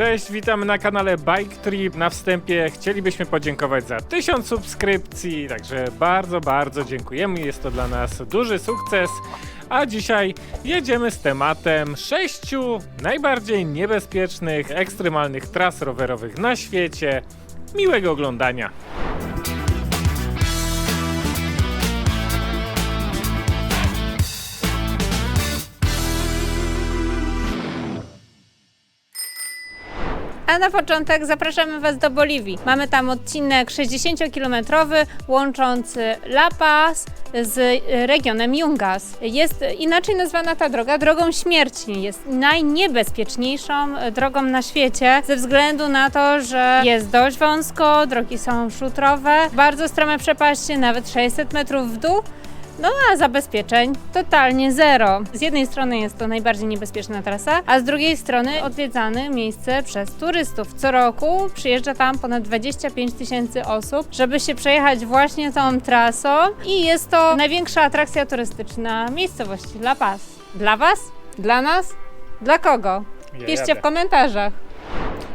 Cześć, witamy na kanale Bike Trip. Na wstępie chcielibyśmy podziękować za 1000 subskrypcji, także bardzo, bardzo dziękujemy. Jest to dla nas duży sukces. A dzisiaj jedziemy z tematem sześciu najbardziej niebezpiecznych, ekstremalnych tras rowerowych na świecie. Miłego oglądania. A na początek zapraszamy Was do Boliwii. Mamy tam odcinek 60-kilometrowy łączący La Paz z regionem Yungas. Jest inaczej nazwana ta droga drogą śmierci. Jest najniebezpieczniejszą drogą na świecie ze względu na to, że jest dość wąsko, drogi są szutrowe, bardzo strome przepaście, nawet 600 metrów w dół. No a zabezpieczeń totalnie zero. Z jednej strony jest to najbardziej niebezpieczna trasa, a z drugiej strony odwiedzane miejsce przez turystów. Co roku przyjeżdża tam ponad 25 tysięcy osób, żeby się przejechać właśnie tą trasą i jest to największa atrakcja turystyczna miejscowości La Paz. Dla Was? Dla nas? Dla kogo? Piszcie w komentarzach.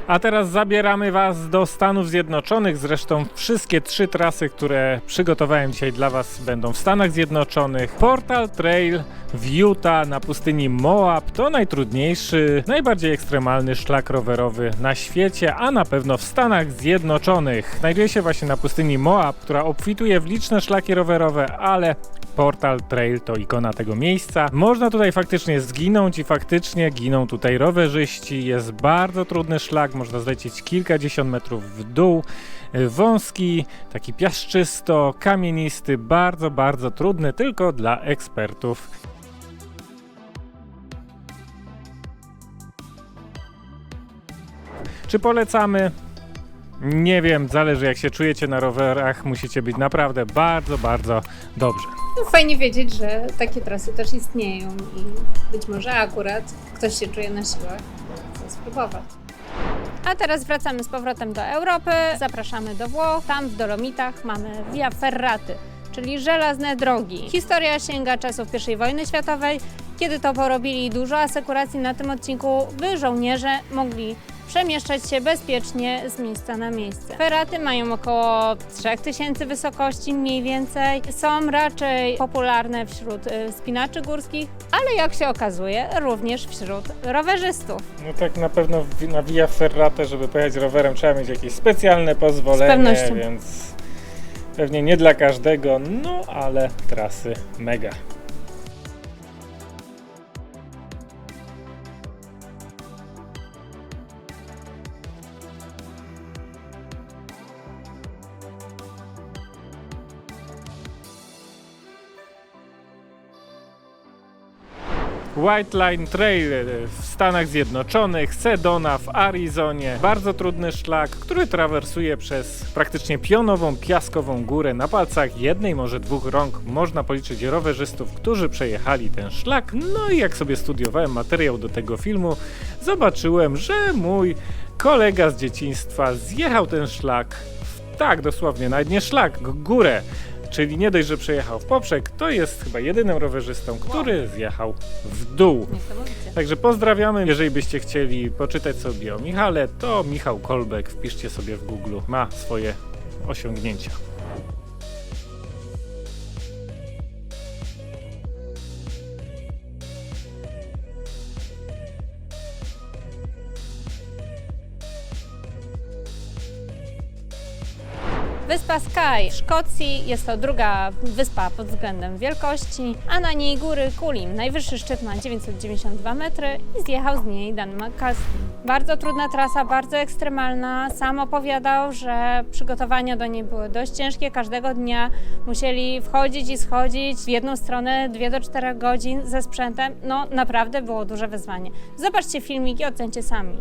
A teraz zabieramy Was do Stanów Zjednoczonych. Zresztą wszystkie trzy trasy, które przygotowałem dzisiaj dla Was, będą w Stanach Zjednoczonych. Portal Trail w Utah na pustyni Moab to najtrudniejszy, najbardziej ekstremalny szlak rowerowy na świecie, a na pewno w Stanach Zjednoczonych. Znajduje się właśnie na pustyni Moab, która obfituje w liczne szlaki rowerowe, ale Portal Trail to ikona tego miejsca. Można tutaj faktycznie zginąć i faktycznie giną tutaj rowerzyści. Jest bardzo trudny szlak, można zlecieć kilkadziesiąt metrów w dół. Wąski, taki piaszczysto, kamienisty, bardzo, bardzo trudny, tylko dla ekspertów. Czy polecamy? Nie wiem, zależy jak się czujecie na rowerach, musicie być naprawdę bardzo, bardzo dobrze. No, fajnie wiedzieć, że takie trasy też istnieją i być może akurat ktoś się czuje na siłach, chce spróbować. A teraz wracamy z powrotem do Europy, zapraszamy do Włoch. Tam w Dolomitach mamy Via Ferraty, czyli żelazne drogi. Historia sięga czasów I wojny światowej, kiedy to porobili dużo asekuracji na tym odcinku, by żołnierze mogli przemieszczać się bezpiecznie z miejsca na miejsce. Ferraty mają około 3000 wysokości mniej więcej. Są raczej popularne wśród y, wspinaczy górskich, ale jak się okazuje również wśród rowerzystów. No tak na pewno na Via Ferrate, żeby pojechać rowerem trzeba mieć jakieś specjalne pozwolenie, więc pewnie nie dla każdego, no ale trasy mega. White Line Trail w Stanach Zjednoczonych, Sedona w Arizonie. Bardzo trudny szlak, który trawersuje przez praktycznie pionową, piaskową górę. Na palcach jednej, może dwóch rąk można policzyć rowerzystów, którzy przejechali ten szlak. No i jak sobie studiowałem materiał do tego filmu, zobaczyłem, że mój kolega z dzieciństwa zjechał ten szlak. Tak, dosłownie, nawet nie szlak, górę. Czyli nie dość, że przejechał w poprzek, to jest chyba jedynym rowerzystą, który zjechał w dół. Niesamowicie. Także pozdrawiamy. Jeżeli byście chcieli poczytać sobie o Michale, to Michał Kolbek, wpiszcie sobie w Google, ma swoje osiągnięcia. Wyspa Skye w Szkocji jest to druga wyspa pod względem wielkości, a na niej góry Kulim. Najwyższy szczyt ma 992 metry i zjechał z niej Dan McCaskey. Bardzo trudna trasa, bardzo ekstremalna. Sam opowiadał, że przygotowania do niej były dość ciężkie. Każdego dnia musieli wchodzić i schodzić w jedną stronę 2 do 4 godzin ze sprzętem. No naprawdę było duże wyzwanie. Zobaczcie filmik i ocencie sami.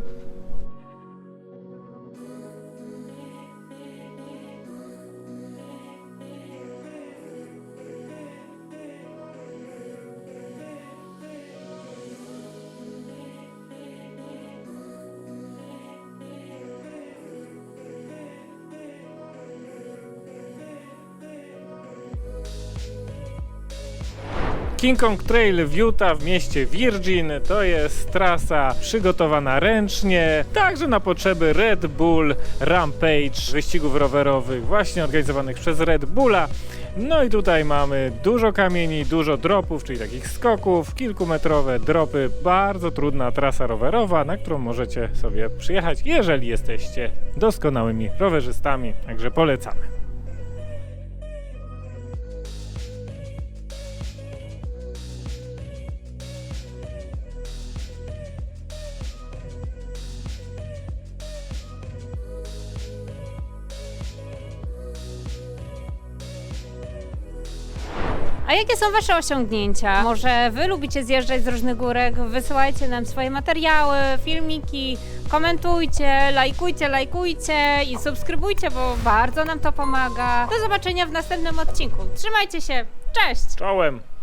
King Kong Trail w Utah w mieście Virgin to jest trasa przygotowana ręcznie, także na potrzeby Red Bull Rampage, wyścigów rowerowych właśnie organizowanych przez Red Bulla. No i tutaj mamy dużo kamieni, dużo dropów, czyli takich skoków, kilkumetrowe dropy, bardzo trudna trasa rowerowa, na którą możecie sobie przyjechać, jeżeli jesteście doskonałymi rowerzystami, także polecamy. A jakie są Wasze osiągnięcia? Może Wy lubicie zjeżdżać z różnych górek? Wysyłajcie nam swoje materiały, filmiki, komentujcie, lajkujcie, lajkujcie i subskrybujcie, bo bardzo nam to pomaga. Do zobaczenia w następnym odcinku. Trzymajcie się, cześć! Czołem!